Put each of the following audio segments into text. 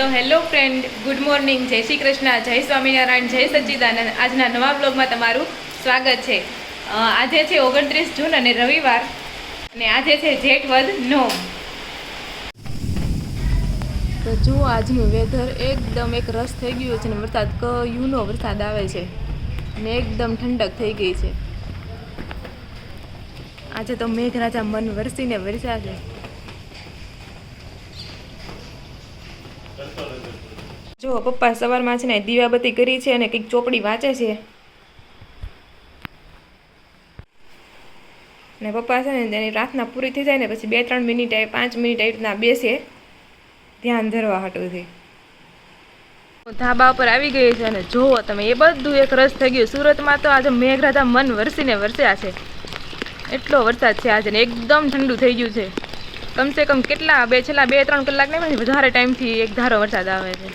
તો hello friend, good morning. જય શ્રી કૃષ્ણ, જય સ્વામિનારાયણ, જય સચ્ચિદાનંદ. આજના નવા બ્લોગમાં તમારું સ્વાગત છે. આજે છે ઓગણત્રીસ જૂન અને રવિવાર અને આજે છે જેઠ વદ નોમ તો જુઓ આજનું વેધર એકદમ એક રસ થઈ ગયું છે ને વરસાદ કયુંનો વરસાદ આવે છે અને એકદમ ઠંડક થઈ ગઈ છે. આજે તો મેઘરાજા મન વરસીને વરસ્યા છે. જો, પપ્પા સવારમાં છે ને દીવાબત્તી કરી છે અને કંઈક ચોપડી વાંચે છે. ને પપ્પા છે ને એની પ્રાર્થના પૂરી થઈ જાય ને પછી બે ત્રણ મિનિટ આવી, પાંચ મિનિટ આવી રીતના બેસે, ધ્યાન ધરવા હાટુથી ધાબા ઉપર આવી ગઈ છે અને જુઓ તમે, એ બધું એક રસ થઈ ગયું. સુરતમાં તો આજે મેઘરાજા મન વરસીને વરસ્યા છે. એટલો વરસાદ છે આજે એકદમ ઠંડુ થઈ ગયું છે. કમસે કમ કેટલા બે, છેલ્લા બે, ત્રણ કલાક નહીં વધારે ટાઈમથી એક ધારો વરસાદ આવે છે.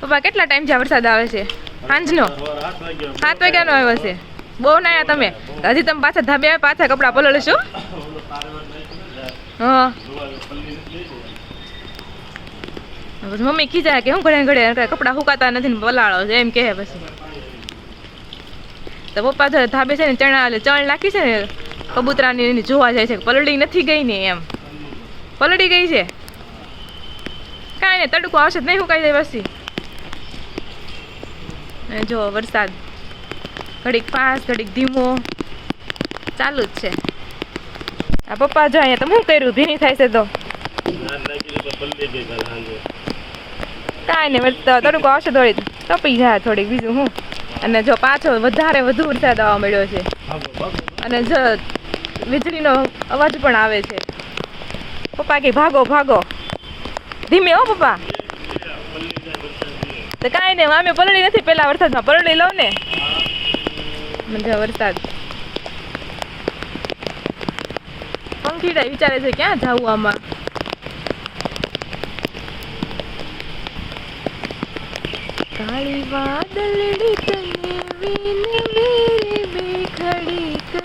પપ્પા, કેટલા ટાઈમ છે વરસાદ આવે છે? સાંજનો? સાત વાગ્યાનો આવ્યો છે. બહુ ના તમે. હજી તમે પાછા ધાબે આવે પાછા કપડાં પલળશો? હા. પછી મમ્મી ખીજાય કે હું ઘડે ઘડે કપડાં સુકાતા નથી ને પલાળો છે, એમ કહે પછી. તો પપ્પા ધાબે છે ને ચણા, ચણ નાખી છે ને કબૂતરાની જોવા જાય છે પલળી નથી ગઈ ને એમ. પલળી ગઈ છે? કાંઈ નહીં, તડકો આવશે તો નહીં સુકાઈ જાય પછી જો વરસાદ ઘડીક ફાસ્ટ ઘડીક ધીમો, ચાલુ જ છે. આ પપ્પા જો અહીંયા તમે શું કર્યું? ભીની થાય છે તો. કાંઈ નહીં તડકો આવશે થોડી તપી જાય થોડીક બીજું, હું. અને જો પાછો વધારે વધુ વરસાદ આવવા મળ્યો છે. અને જો વીજળીનો અવાજ પણ આવે છે. પપ્પા કે ભાગો ભાગો. ધીમે હો પપ્પા. તો કાંઈ નહીં મામી પલળી નથી પહેલાં વરસાદમાં પલળી લઉં ને. મજા વરસાદ. પંખીડા વિચારે છે, ક્યાં જવું આમાં? કાળી વાદળડી તને વીને મેરે બેખડીક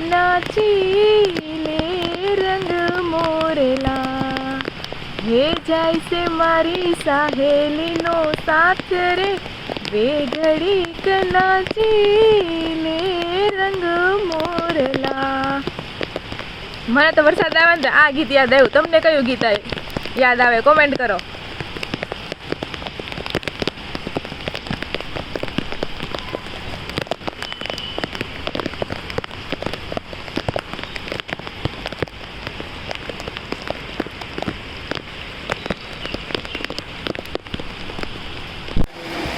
નાચી લે રંગ મોરલા હે જાય છે મારી સાહેલીનો સાથ રે વે ઘડીક નાચી લે રંગ મોરલા મને તો વરસાદ આવે ને આ ગીત યાદ આવ્યું. તમને કયું ગીત આવ્યું યાદ આવે? કોમેન્ટ કરો.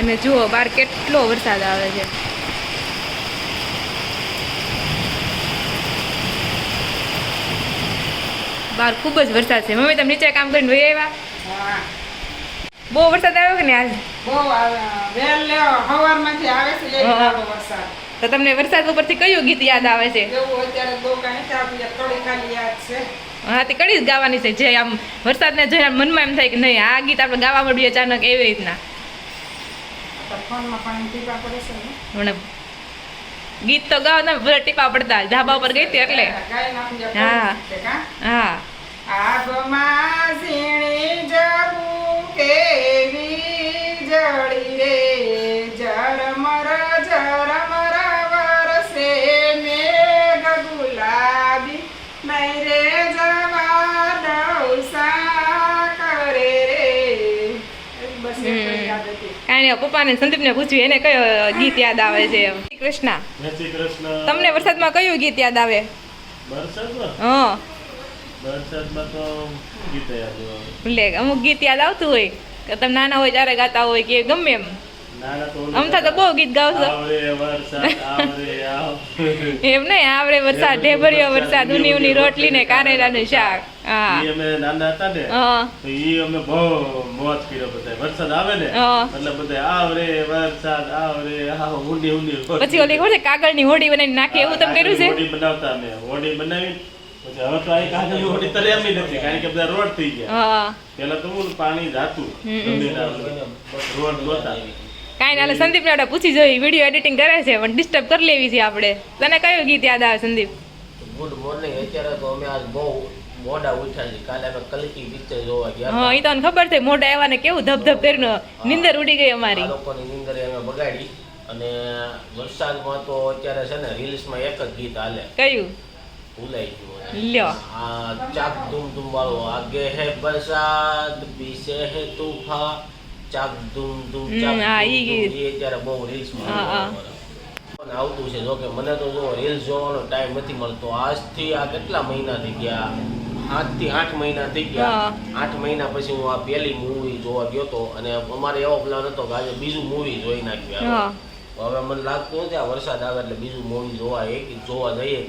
અને જુઓ બહાર કેટલો વરસાદ આવે છે. બહાર ખૂબ જ વરસાદ છે. મમ્મી તમે નીચે કામ કરીને વહી આવ્યા? બહુ વરસાદ આવ્યો કે ને આજ. તો તમને વરસાદ ઉપરથી કયું ગીત યાદ આવે છે. હા તે કડી જ ગાવાની છે જે આમ વરસાદને જોઈને મનમાં એમ થાય કે નહીં આ ગીત આપણે ગાવા મળીએ અચાનક એવી રીતના. પણ ગીત તો ગાવ ને ભલે ટીપા પડતા. ધાબા ઉપર ગઈ હતી એટલે. હા. હા. આભમાં ઝીણી જવું કેવી જડી રે નહીં પપ્પાને સંદીપને પૂછ્યું એને કયો ગીત યાદ આવે છે? શ્રી કૃષ્ણ. તમને વરસાદમાં કયું ગીત યાદ આવે? હા. અમુક ગીત યાદ આવતું હોય કે તમે નાના હોય ત્યારે ગાતા હોય કે ગમે એમ. અમથા તો બહુ ગીત ગાવશો. આવરે વરસાદ આવરે આવ એમ નહીં આવડે વરસાદ ઢેબરિયો વરસાદ ઉની ઉની રોટલી ને કારેલાનું શાક. હા. અમે નાના હતા ને હા. તો ઈ અમે બહુ મોજ કર્યો બધા વરસાદ આવે ને એટલે બધા આવરે વરસાદ આવરે આવ ઊંડી ઊંડી પછી ઓલી ખબર છે કાગળની હોડી બનાવી નાખે એવું તમે કર્યું છે? હોડી બનાવતા અમે. હોડી બનાવી પછી હવે તો આ કાગળની હોડી તરે એમ નથી કારણ કે બધા રોડ થઈ ગયા. પેલા તો પાણી જાતું રોડ ગોતા કાંઈ ના સંદીપ ને પૂછી જોઈ વીડિયો એડિટિંગ કરે છે પણ ડિસ્ટર્બ કરી લેવી છે આપણે. તને કયું ગીત યાદ આવે સંદીપ? ગુડ મોર્નિંગ અત્યારે તો અમે આજ બહુ મોડા ઉઠ્યા છે કાલે અમે કલકી પિક્ચર જોવા ગયા હા એ તો ખબર છે મોડા આવ્યા ને કેવું ધબધબ કરીને નિંદર ઉડી ગઈ અમારી. લોકોની નીંદર અમે બગાડી અને વરસાદમાં તો અત્યારે છે ને રીલ્સમાં એક જ ગીત હાલે. કયું? ભૂલાઈ ગયું લ્યો. આ ચાક ધૂમ ધૂમ વાળો. આગે હે વરસાદ પીછે હે તૂફા ચાક ધૂમ ધૂમ ચાક હા, ઈ અત્યારે બહુ રીલ્સમાં હા, હા. પણ આવતું છે જો કે મને તો જો રીલ્સ જોવાનો ટાઈમ નથી મળતો. આજથી આ કેટલા મહિના થઈ ગયા? આઠથી આઠ મહિના થઈ ગયા. આઠ મહિના પછી હું આ પહેલી મૂવી જોવા ગયો તો અને અમારે એવો પ્લાન હતો કે આજે બીજું મૂવી જોઈ નાખ્યું. હવે મને લાગતું નથી આ વરસાદ આવે એટલે બીજું મૂવી જોવા એક જોવા જઈએ.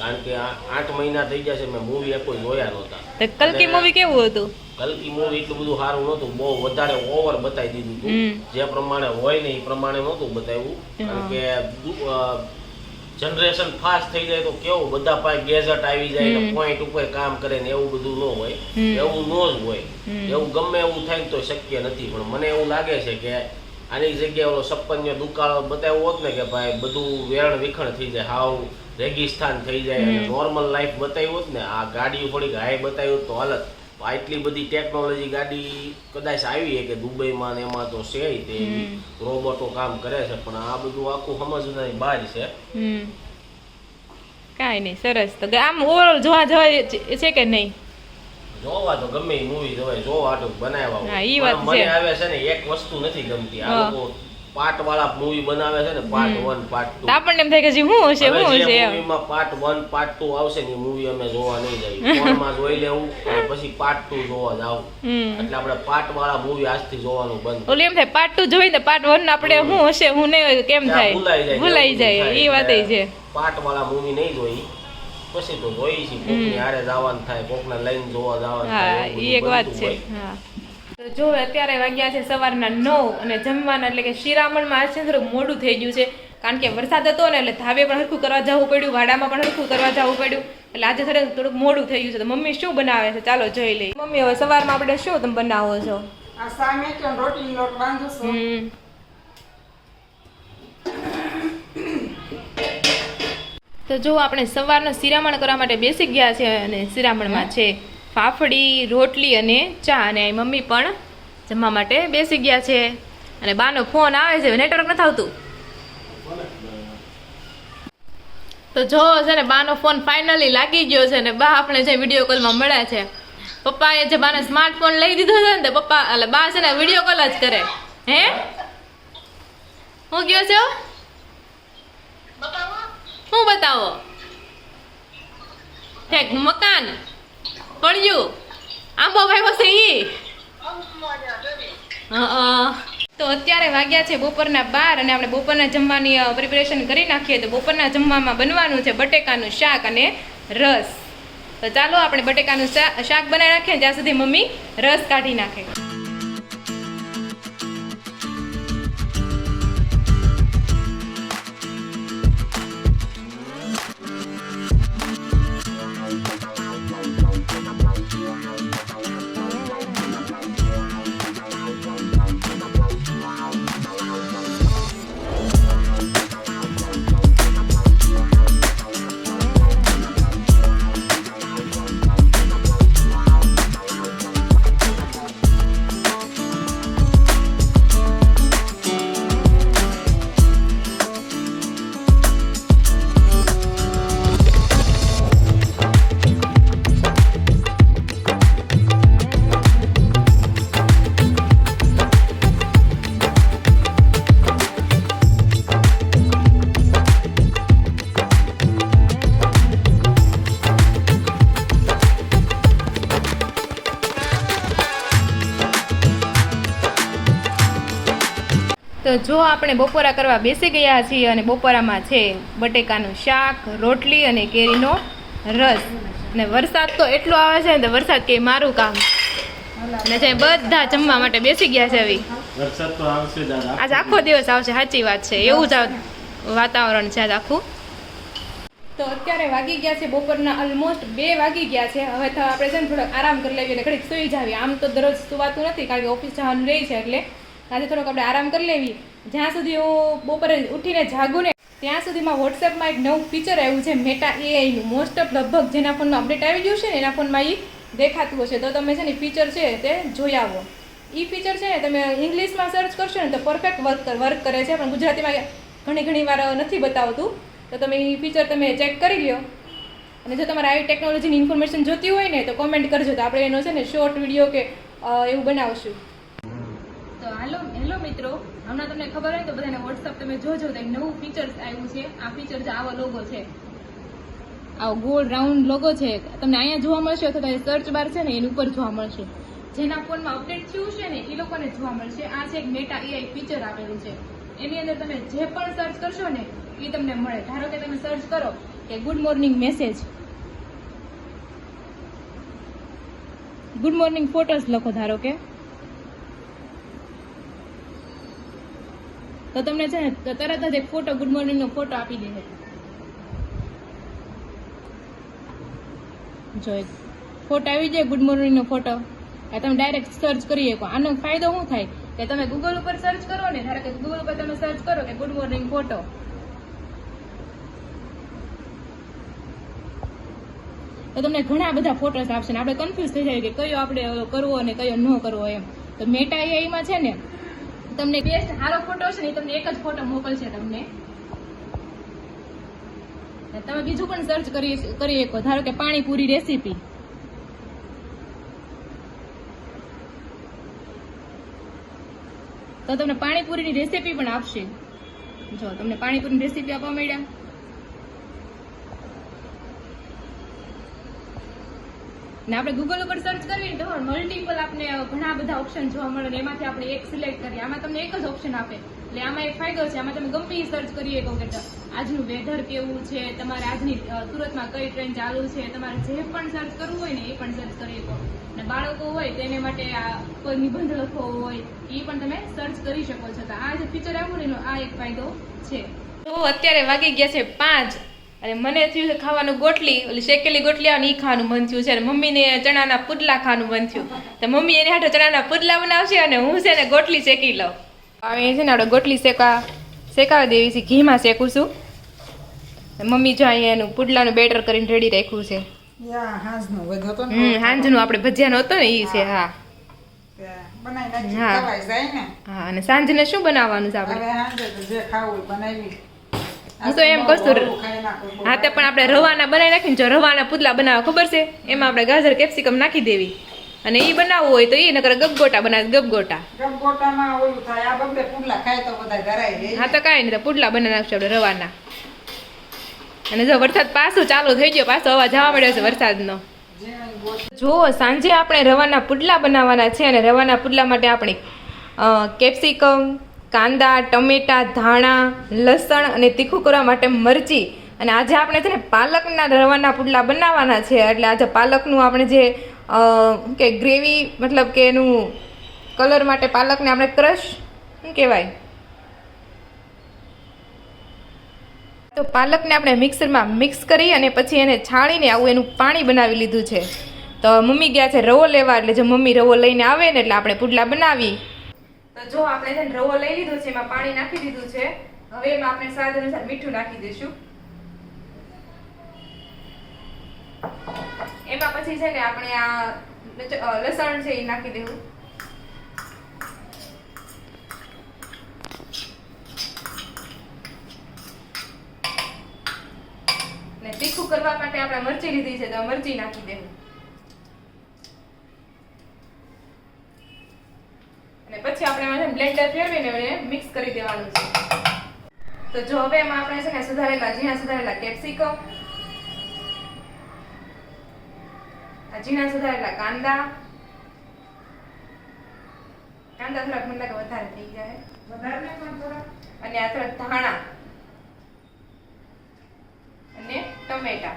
કારણ કે આઠ મહિના થઈ ગયા છે મેં મૂવી કોઈ જોયા નહોતા. તો કલકી મૂવી કેવું હતું? કલકી મૂવી એટલું બધું સારું નહોતું બહુ વધારે ઓવર બતાવી દીધું હતું. જે પ્રમાણે હોય ને એ પ્રમાણે નહોતું બતાવ્યું. કારણ કે જનરેશન ફાસ્ટ થઈ જાય તો કેવું બધા પાસે ગેજેટ આવી જાય ને પોઈન્ટ ઉપર કામ કરે ને એવું બધું ન હોય. એવું ન જ હોય. એવું ગમે એવું થાય તો શક્ય નથી. પણ મને એવું લાગે છે કે આની જગ્યાએ ઓલો સપ્પનનો દુકાળો બતાવ્યો હોત ને કે ભાઈ બધું વેરણ વિખણ થઈ જાય હાવ રેગિસ્તાન થઈ જાય અને નોર્મલ લાઈફ બતાવ્યું હોત ને આ ગાડી થોડીક હાય બતાવ્યું તો હાલત. આ એટલી બધી ટેકનોલોજી ગાડી કદાચ આવી કે દુબઈમાં ને એમાં તો છે તે. રોબોટો કામ કરે છે પણ આ બધું આખું સમજવાની બહાર છે. કાંઈ નહીં સરસ. તો આમ ઓવરઓલ જોવા જવાય છે કે નહીં? જોવા તો ગમે મૂવી જોવાય જોવા તો બનાવ્યા હોય. ઈ વાત છે. મને. આવે છે ને એક વસ્તુ નથી ગમતી. આ લોકો પાર્ટ વાળા મૂવી બનાવે છે ને પાર્ટ વન પાર્ટ 2 આપણને એમ થાય કે જી હું હશે હું હશે મૂવીમાં પાર્ટ 1 પાર્ટ 2 આવશે ને મૂવી અમે જોવા નહીં જઈએ. ફોનમાં જોઈ લેવું અને પછી પાર્ટ 2 જોવા જાવ. એટલે આપણે પાર્ટ વાળા મૂવી આજથી જોવાનું બંધ. ઓલી એમ થાય પાર્ટ ટુ જોઈ ને પાર્ટ વન આપણે હું હશે હું નહીં કેમ થાય? ભૂલાઈ જાય ભૂલાઈ જાય એ વાત છે. પાર્ટ વાળા મૂવી નહીં જોઈ. પછી તો હોય છે કોકની હારે જવાનું થાય કોકને લઈને જોવા જવાનું હા એ એક વાત છે હા. તો જો અત્યારે વાગ્યા છે સવારના નવ અને જમવાના એટલે કે શિરામણમાં આજ છે ને થોડુંક મોડું થઈ ગયું છે કારણ કે વરસાદ હતો ને એટલે ધાબે પણ હરખું કરવા જવું પડ્યું વાડામાં પણ હરખું કરવા જવું પડ્યું એટલે આજે થોડું થોડુંક મોડું થઈ ગયું છે. તો મમ્મી શું બનાવે છે? ચાલો જોઈ લઈએ. મમ્મી હવે સવારમાં આપણે શું તમે બનાવો છો? આ સામે રોટલી લોટ બાંધો છું? તો જો આપણે સવારનો શિરામણ કરવા માટે બેસી ગયા છે અને શિરામણમાં છે ફાફડી, રોટલી અને ચા. અને મમ્મી પણ જમવા માટે બેસી ગયા છે. અને બાનો ફોન આવે છે નેટવર્ક નથી આવતું. તો જો છે ને બાનો ફોન ફાઇનલી લાગી ગયો છે ને બા આપણે જે વીડિયો કોલમાં મળ્યા છે, પપ્પાએ જે બાને સ્માર્ટફોન લઈ દીધો છે ને તે પપ્પા, એટલે બા છે ને વીડિયો કોલ જ કરે. હે? હું ગયો છો? શું બતાવો? ઠેક મકાન, પડ્યું. આંબો ભાઈ છે ઈ. તો અત્યારે વાગ્યા છે બપોરના બાર અને આપણે બપોરના જમવાની પ્રિપેરેશન કરી નાખીએ તો બપોરના જમવામાં બનવાનું છે બટેકાનું શાક અને રસ. તો ચાલો આપણે બટેકાનું શાક બનાવી નાખીએ ત્યાં સુધી મમ્મી રસ કાઢી નાખે. જો આપણે બપોરા કરવા બેસી ગયા છીએ અને બપોરામાં છે બટેકાનું શાક રોટલી અને કેરીનો રસ. અને વરસાદ તો એટલો આવે છે ને તો વરસાદ કે મારું કામ. અને જે બધા જમવા માટે બેસી ગયા છે હવે. વરસાદ તો આવશે દાદા આજ આખો દિવસ. આવશે સાચી વાત છે. એવું જ વાતાવરણ છે આજ આખું. તો અત્યારે વાગી ગયા છે બપોરના ઓલમોસ્ટ બે વાગી ગયા છે. હવે તો આપણે છે ને થોડોક આરામ કરી લઈએ અને ઘડીક સુઈ જાવી આમ તો દરરોજ સુવાતું નથી કારણ કે ઓફિસ જવાનું રહી છે એટલે. આજે થોડોક આપણે આરામ કરી લેવી. જ્યાં સુધી હું બપોરે ઉઠીને જાગું ને, ત્યાં સુધીમાં વોટ્સએપમાં એક નવું ફીચર આવ્યું છે મેટા એઆઈનું મોસ્ટ ઓફ લગભગ જેના ફોનમાં અપડેટ આવી ગયું છે ને, એના ફોનમાં એ દેખાતું હશે. તો તમે છે ને ફીચર છે તે જોઈ આવો. એ ફીચર છે ને, તમે ઇંગ્લિશમાં સર્ચ કરશો ને, તો પરફેક્ટ વર્ક વર્ક કરે છે. પણ ગુજરાતીમાં ઘણી ઘણી વાર નથી બતાવતું. તો તમે એ ફીચર તમે ચેક કરી લ્યો. અને જો તમારે આવી ટેકનોલોજીની ઇન્ફોર્મેશન જોતી હોય ને, તો કોમેન્ટ કરજો. તો આપણે એનો છે ને શોર્ટ વીડિયો કે એવું બનાવશું. મિત્રો, હમણાં તમને ખબર હોય તો બધાને વોટ્સઅપ તમે જોજો, તો નવું ફીચર્સ આવ્યું છે. આ ફીચર છે આવો લોગો છે. આવો ગોળ રાઉન્ડ લોગો છે. તમને અહીંયા જોવા મળશે અથવા તો સર્ચ બાર છે ને, એની ઉપર જોવા મળશે. જેના ફોનમાં અપડેટ થયું છે ને, એ લોકોને જોવા મળશે. આ છે એક મેટા એઆઈ ફીચર આવેલું છે. એની અંદર તમે જે પણ સર્ચ કરશો ને, એ તમને મળે. ધારો કે તમે સર્ચ કરો કે good morning message good morning photos લખો ધારો કે. તો તમને છે ને તરત જ એક ફોટો ગુડ મોર્નિંગનો ફોટો આપી દે છે જો ફોટો આવી જાય ગુડ મોર્નિંગનો ફોટો એ તમે ડાયરેક્ટ સર્ચ કરી શકો આનો ફાયદો શું થાય? કે તમે ગૂગલ ઉપર સર્ચ કરો ને, ધારો કે ગૂગલ ઉપર તમે સર્ચ કરો કે ગુડ મોર્નિંગ ફોટો તો તમને ઘણા બધા ફોટોસ આપશે ને, આપણે કન્ફ્યુઝ થઈ જાય કે કયો આપણે કરવો અને કયો ન કરવો એમ. તો મેટા એમાં છે ને તમને બેસ્ટ સારો ફોટો છે ને તમને એક જ ફોટો મોકલશે તમને. તમે બીજું પણ સર્ચ કરી શકો, ધારો કે પાણીપુરી રેસીપી તો તમને પાણીપુરીની રેસીપી પણ આપશે. જો તમને પાણીપુરીની રેસીપી આપવા મળ્યા. ને આપણે ગૂગલ ઉપર સર્ચ કરીએ તો મલ્ટિપલ આપણે ઘણા બધા ઓપ્શન જોવા મળે ને એમાંથી આપણે એક સિલેક્ટ કરીએ. આમાં તમને એક જ ઓપ્શન આપે. એટલે આમાં એક ફાયદો છે, આમાં તમે ગમે સર્ચ કરીએ કહો કે આજનું વેધર કેવું છે, તમારે આજની સુરતમાં કઈ ટ્રેન ચાલુ છે, તમારે જે પણ સર્ચ કરવું હોય ને એ પણ સર્ચ કરી શકો. અને બાળકો હોય તેને માટે આ કોઈ નિબંધ લખવો હોય એ પણ તમે સર્ચ કરી શકો છો. તો આ જે ફીચર આવ્યું એનો આ એક ફાયદો છે. તો અત્યારે વાગી ગયા છે પાંચ અને મને થયું છે ખાવાનું ગોટલી ઓલી શેકેલી ગોટલી આવે ને એ ખાવાનું મન થયું છે. અને મમ્મીને ચણાના પુડલા ખાવાનું મન થયું. તો મમ્મી એની હાથે ચણાના પુડલા બનાવશે અને હું છે ને ગોટલી શેકી લઉં. હવે છે ને આપણે ગોટલી શેકા શેકાવી દેવી છે ઘીમાં શેકું છું. મમ્મી જો અહીંયા એનું પુડલાનું બેટર કરીને રેડી રાખ્યું છે. હાંજનો આપણે ભજીયાનો હતો ને એ છે હા. હા. અને સાંજને શું બનાવવાનું છે આપણે હું તો એમ કહું છું, હા તે પણ આપણે રવાના બનાવી નાખીને જો રવાના પુતલા બનાવવા ખબર છે એમાં આપણે ગાજર કેપ્સિકમ નાખી દેવી. અને એ બનાવવું હોય તો એ નકર ગબગોટા બનાવે જાય હા તો કાંઈ નહીં પુડલા બનાવી નાખશું આપણે રવાના. અને જો વરસાદ પાછો ચાલુ થઈ ગયો પાછો અવાજ જવા મળ્યો છે વરસાદનો. જુઓ જો સાંજે આપણે રવાના પુડલા બનાવવાના છે અને રવાના પુડલા માટે આપણે કેપ્સિકમ કાંદા, ટમેટા, ધાણા, લસણ અને તીખું કરવા માટે મરચી. અને આજે આપણે છે ને પાલકના રવાના પુડલા બનાવવાના છે. એટલે આજે પાલકનું આપણે જે કે, ગ્રેવી, મતલબ કે એનું કલર માટે પાલકને આપણે ક્રશ, શું કહેવાય? તો પાલકને આપણે મિક્સરમાં મિક્સ કરી અને પછી એને છાણીને આવું એનું પાણી બનાવી લીધું છે. તો મમ્મી ગયા છે રવો લેવા. એટલે જો મમ્મી રવો લઈને આવે ને એટલે આપણે પુડલા બનાવી તો જો આપણે છે ને રવો લઈ લીધો છે, એમાં પાણી નાખી દીધું છે, હવે એમાં આપણે સ્વાદ અનુસાર મીઠું નાખી દઈશું. એમાં પછી છે ને આપણે આ લસણ છે એ નાખી દેવું. ને તીખું કરવા માટે આપણે મરચી લીધી છે, તો મરચી નાખી દેવું અને પછી આપણે ફેરવીને એને મિક્સ કરી દેવાનું છે. તો જો હવે એમાં આપણે છે ને સુધારેલા ઝીણા સુધારેલા કેપ્સિકમ ઝીણા સુધારેલા કાંદા કાંદા થોડાક મને લાગે વધારે થઈ જાય વધારે પણ થોડા અને આ થોડાક ધાણા અને ટમેટા.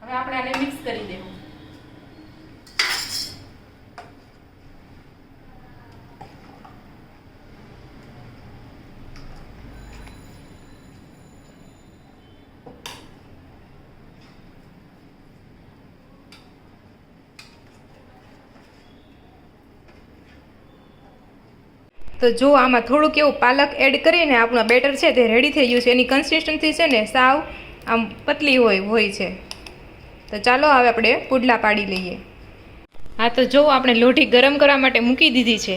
હવે આપણે આને મિક્સ કરી દેવું. તો જો આમાં થોડુંક એવું પાલક એડ કરીને આપણું બેટર છે તે રેડી થઈ ગયું છે. એની કન્સિસ્ટન્સી છે ને સાવ આમ પતલી હોય હોય છે. તો ચાલો હવે આપણે પુડલા પાડી લઈએ. હા, તો જો આપણે લોઢી ગરમ કરવા માટે મૂકી દીધી છે.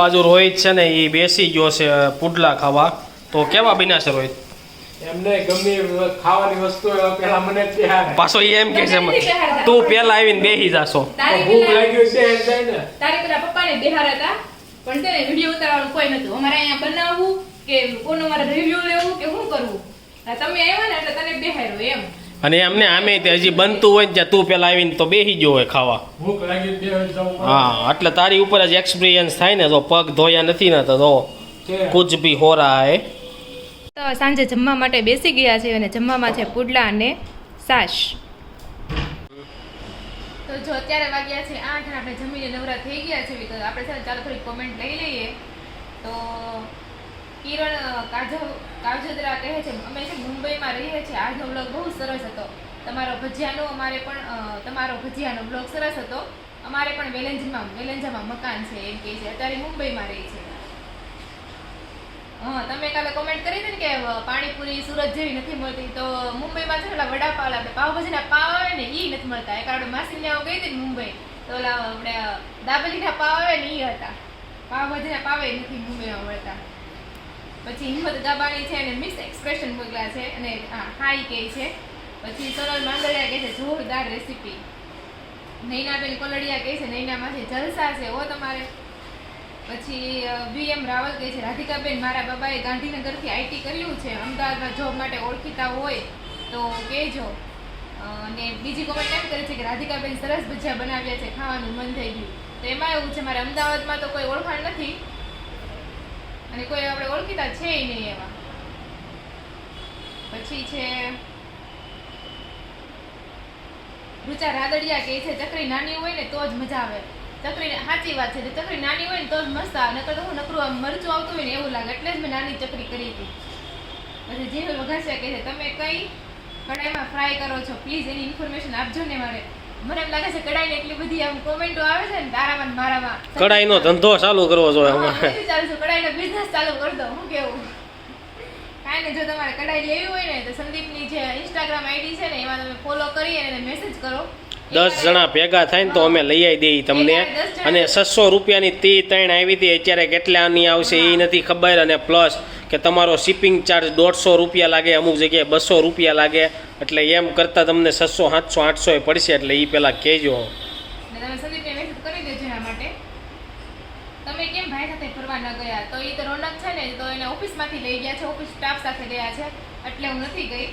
બાજુ રોહિત છે ને એ બેસી ગયો છે પુડલા ખાવા. તો કેવા બન્યા છે રોહિત? એમને ગમે ખાવાની વસ્તુ પેલા મને પાછો એ એમ કે છે તું પેલા આવીને બેસી જાશો. તો ભૂખ લાગ્યું છે એમ જાય ને. તારે પેલા પપ્પાને બિહાર હતા પણ છે વીડિયો ઉતારવાનું કોઈ નતું. અમારે અહીંયા બનાવવું કે કોનું મારે રિવ્યુ લેવું કે શું કરવું? તમે આવ્યા ને એટલે તને બેહાર્યો એમ. અને એમને આમે તે હજી બનતું હોય ને ત્યાં તું પેલા આવીને તો બેસી ગયો હોય ખાવા ભૂખ લાગી બે વાગે જવું પડે. હા એટલે તારી ઉપર જ એક્સપિરિયન્સ થાય ને તો પગ ધોયા નથી ને તો. કુછ ભી હો રહા હે તો સાંજે જમવા માટે બેસી ગયા છે અને જમવામાં છે પુડલા અને સાશ તો જો અત્યારે વાગ્યા છે આઠ આપણે જમીને નવરા થઈ ગયા છે તો આપણે ચાલો થોડી કોમેન્ટ લઈ લઈએ તો કિરણ કાજવ કાજોદરા કહે છે, અમે છે મુંબઈમાં રહીએ છીએ. આજનો બ્લોગ બહુ સરસ હતો. તમારો ભજીયાનો અમારે પણ તમારો ભજીયાનો બ્લોગ સરસ હતો. અમારે પણ વેલેન્જમાં વેલેન્જામાં મકાન છે એમ કહે છે. અત્યારે મુંબઈમાં રહી છે. હા, તમે કાલે કોમેન્ટ કરી હતી ને કે પાણીપુરી, સુરત જેવી નથી મળતી. તો મુંબઈમાં છે ઓલા વડાપાવ પાવભાજીના પાવ આવે ને એ નથી મળતા. એક આપણે માસીને ગઈ હતી મુંબઈ. તો ઓલા, આપણે દાબેલીના પાવ આવે ને એ હતા. પાવભાજીના પાવે નથી મુંબઈમાં મળતા. પછી હિંમત ગાબાની છે અને મિસ એક્સપ્રેશન મોકલ્યા છે અને હાઈ કહે છે. પછી સરળ માંગલિયા કહે છે, જોરદાર રેસીપી. નૈનાબેન કોલડિયા કહે છે નૈનામાંથી જલસા છે ઓ તમારે. પછી બી એમ રાવલ કહે છે, રાધિકાબેન, મારા બાબાએ ગાંધીનગરથી આઈટી કર્યું છે. અમદાવાદમાં જોબ માટે ઓળખીતા હોય તો કહેજો. અને બીજી કોમેન્ટ એમ કરે છે કે, રાધિકાબેન સરસ ભજીયા બનાવ્યા છે, ખાવાનું મન થઈ ગયું. તો એમાં એવું છે, મારે અમદાવાદમાં તો કોઈ ઓળખાણ નથી અને કોઈ આપણે ઓળખીતા છે નહીં એવા પછી છે રૂચા રાદડિયા કે છે, ચકરી નાની હોય ને તો જ મજા આવે. ચકરી સાચી વાત છે ચકરી નાની હોય ને તો જ મસ્ત આવે, નકર તો હું નકરું આમ મરચું આવતું હોય ને એવું લાગે, એટલે જ મેં નાની ચકરી કરી હતી. પછી જીવલ વઘાસિયા કહે છે, તમે કઈ કડાઈમાં ફ્રાય કરો છો? પ્લીઝ એની ઇન્ફોર્મેશન આપજો ને મારે. મને એમ લાગે છે કડાઈને એટલી બધી આમ કોમેન્ટો આવે છે ને તારામાં મારામાં. કડાઈનો ધંધો ચાલુ કરવો જોઈએ અમારે ચાલુ છે કડાઈનો બિઝનેસ ચાલુ કરી દો હું કેવું? કાંઈ જો તમારે કડાઈ લેવી હોય ને તો સંદીપની જે ઇન્સ્ટાગ્રામ આઈડી છે ને એમાં તમે ફોલો કરી અને મેસેજ કરો. દસ જણા ભેગા થાય ને તો અમે લઈ આવી દઈએ તમને. અને છસો રૂપિયાની તી ત્રણ આવી હતી અત્યારે કેટલાની આવશે એ નથી ખબર. અને પ્લસ કે તમારો શિપિંગ ચાર્જ દોઢસો રૂપિયા લાગે, અમુક જગ્યાએ બસો રૂપિયા લાગે, એટલે એમ કરતાં તમને છસો, સાતસો, આઠસો એ પડશે, એટલે એ પહેલાં કહેજો. તમે કેમ ભાઈ સાથે ફરવા ગયા? તો એ તો રોનક છે ને, તો એને ઓફિસમાંથી લઈ ગયા છે ઓફિસ સ્ટાફ સાથે ગયા છે, એટલે હું નથી ગઈ.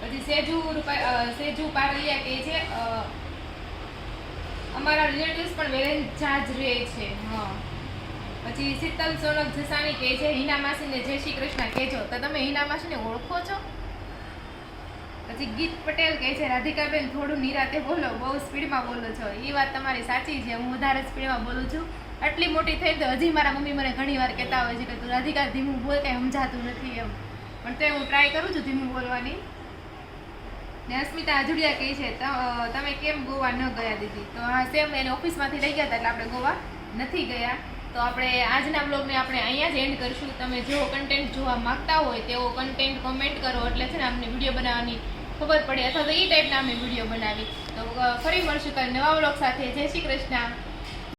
પછી સેજુ સેજુ પારલિયા કહે છે અમારા રિલેટિવ્સ પણ વેલેન્જા જ રહે છે, હા. પછી શીતલ સોનક જસાણી કહે છે, હિના માસીને જય શ્રી કૃષ્ણ કહેજો. તો તમે હિના માસીને ઓળખો છો? પછી ગીત પટેલ કહે છે, રાધિકાબેન, થોડું નિરાતે બોલો, બહુ સ્પીડમાં બોલો છો. એ વાત તમારી સાચી છે, હું વધારે સ્પીડમાં બોલું છું. આટલી મોટી થઈ તો હજી મારા મમ્મી મને ઘણી વાર કહેતા હોય છે કે, તું રાધિકા, ધીમું બોલ, કંઈ સમજાતું નથી એમ. પણ તે હું ટ્રાય કરું છું ધીમું બોલવાની. ને અસ્મિતા આજુડિયા કહે છે તમે કેમ ગોવા ન ગયા દીદી તો હા, સેમ એને ઓફિસમાંથી લઈ ગયા હતા, એટલે આપણે ગોવા નથી ગયા. તો આપણે આજના બ્લોગને આપણે અહીંયા જ એન્ડ કરીશું. તમે જેવો કન્ટેન્ટ જોવા માંગતા હોય તેવો કન્ટેન્ટ કોમેન્ટ કરો. એટલે છે ને અમને વીડિયો બનાવવાની ખબર પડે. અથવા તો એ ટાઈપના અમે વીડિયો બનાવી તો ફરી મળશું કાલે નવા બ્લોગ સાથે. જય શ્રી કૃષ્ણ.